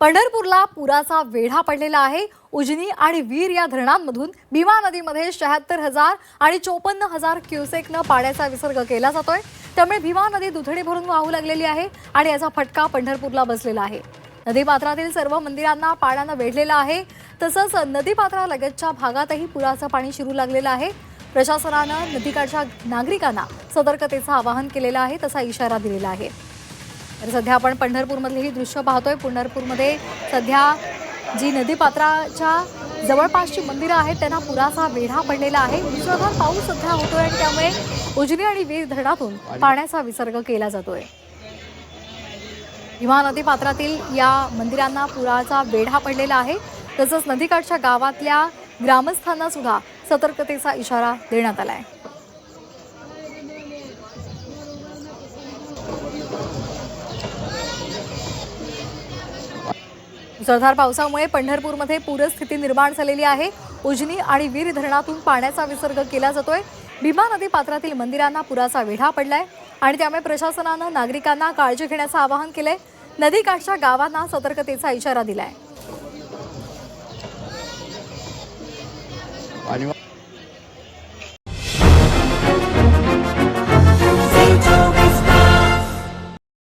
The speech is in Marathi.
पंढरपूरला पुराचा वेढा पडलेला आहे. उजनी आणि वीर या धरणांमधून भीमा नदीमध्ये शहात्तर हजार आणि चोपन्न हजार क्युसेकनं पाण्याचा विसर्ग केला जातोय. त्यामुळे भीमा नदी दुथडी भरून वाहू लागलेली आहे आणि याचा फटका पंढरपूरला बसलेला आहे. नदीपात्रातील सर्व मंदिरांना पाण्यानं वेढलेलं आहे. तसंच नदीपात्रालगतच्या भागातही पुराचं पाणी शिरू लागलेलं आहे. प्रशासनानं नदीकाठच्या नागरिकांना सतर्कतेचं आवाहन केलेलं आहे तसा इशारा दिलेला आहे. तर सध्या आपण पंढरपूरमधले ही दृश्य पाहतोय. पंढरपूरमध्ये सध्या जी नदीपात्राच्या जवळपासची मंदिरं आहेत त्यांना पुराचा वेढा पडलेला आहे. मुसळधार पाऊस सध्या होतोय आणि त्यामुळे उजनी आणि वीर धरणातून पाण्याचा विसर्ग केला जातोय. भीमा नदीपात्रातील या मंदिरांना पुराचा वेढा पडलेला आहे. तसंच नदीकाठच्या गावातल्या ग्रामस्थांना सुद्धा सतर्कतेचा इशारा देण्यात आला आहे जोरदार पावसामुळे पंढरपूरमध्ये पूरस्थिती निर्माण झालेली आहे. उजनी आणि वीर धरणातून पाण्याचा विसर्ग केला जातोय. भीमा नदी पात्रातील मंदिरांना पुराचा वेढा पडलाय आणि त्यामुळे प्रशासनानं नागरिकांना काळजी घेण्याचं आवाहन केलंय. नदीकाठच्या गावांना सतर्कतेचा इशारा दिलाय. आणि